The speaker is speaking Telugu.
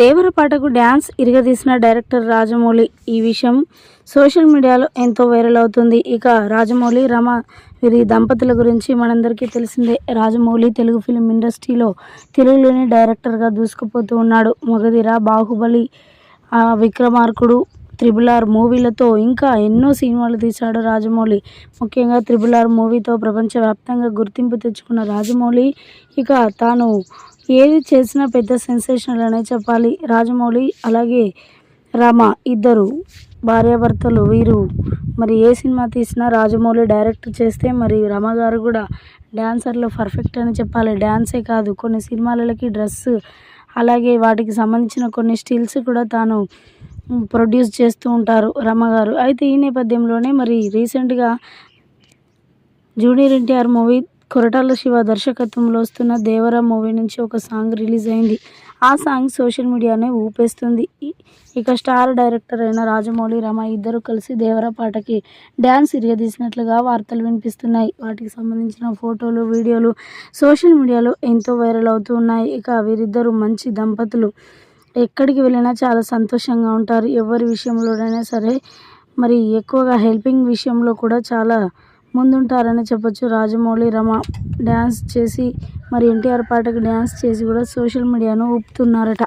దేవర పాటకు డ్యాన్స్ ఇరగదీసిన డైరెక్టర్ రాజమౌళి ఈ విషయం సోషల్ మీడియాలో ఎంతో వైరల్ అవుతుంది. ఇక రాజమౌళి రమ వీరి దంపతుల గురించి మనందరికీ తెలిసిందే. రాజమౌళి తెలుగు ఫిలిం ఇండస్ట్రీలో తెలుగులోని డైరెక్టర్గా దూసుకుపోతూ ఉన్నాడు. మొగదిర బాహుబలి విక్రమార్కుడు త్రిబుల్ ఆర్ మూవీలతో ఇంకా ఎన్నో సినిమాలు తీశాడు రాజమౌళి. ముఖ్యంగా త్రిబుల్ ఆర్ మూవీతో ప్రపంచవ్యాప్తంగా గుర్తింపు తెచ్చుకున్న రాజమౌళి ఇక తాను ఏది చేసినా పెద్ద సెన్సేషనల్ అనే చెప్పాలి. రాజమౌళి అలాగే రామ ఇద్దరు భార్యాభర్తలు వీరు మరి ఏ సినిమా తీసినా రాజమౌళి డైరెక్ట్ చేస్తే మరి రమ గారు కూడా డ్యాన్సర్లో పర్ఫెక్ట్ అని చెప్పాలి. డ్యాన్సే కాదు కొన్ని సినిమాలకి డ్రెస్ అలాగే వాటికి సంబంధించిన కొన్ని స్టిల్స్ కూడా తాను ప్రొడ్యూస్ చేస్తూ ఉంటారు రమ్మగారు. అయితే ఈ నేపథ్యంలోనే మరి రీసెంట్గా జూనియర్ ఎన్టీఆర్ మూవీ కొరటాల శివ దర్శకత్వంలో వస్తున్న దేవర మూవీ నుంచి ఒక సాంగ్ రిలీజ్ అయింది. ఆ సాంగ్ సోషల్ మీడియానే ఊపేస్తుంది. ఇక స్టార్ డైరెక్టర్ అయిన రాజమౌళి రమ ఇద్దరు కలిసి దేవరా పాటకి డ్యాన్స్ ఇరగదీసినట్లుగా వార్తలు వినిపిస్తున్నాయి. వాటికి సంబంధించిన ఫోటోలు వీడియోలు సోషల్ మీడియాలో ఎంతో వైరల్ అవుతూ ఉన్నాయి. ఇక వీరిద్దరూ మంచి దంపతులు. ఎక్కడికి వెళ్ళినా చాలా సంతోషంగా ఉంటారు. ఎవరి విషయంలోనైనా సరే మరి ఎక్కువగా హెల్పింగ్ విషయంలో కూడా చాలా ముందుంటారని చెప్పొచ్చు. రాజమౌళి రమ డ్యాన్స్ చేసి మరి ఎన్టీఆర్ పాటకు డ్యాన్స్ చేసి కూడా సోషల్ మీడియాను ఊపుతున్నారట.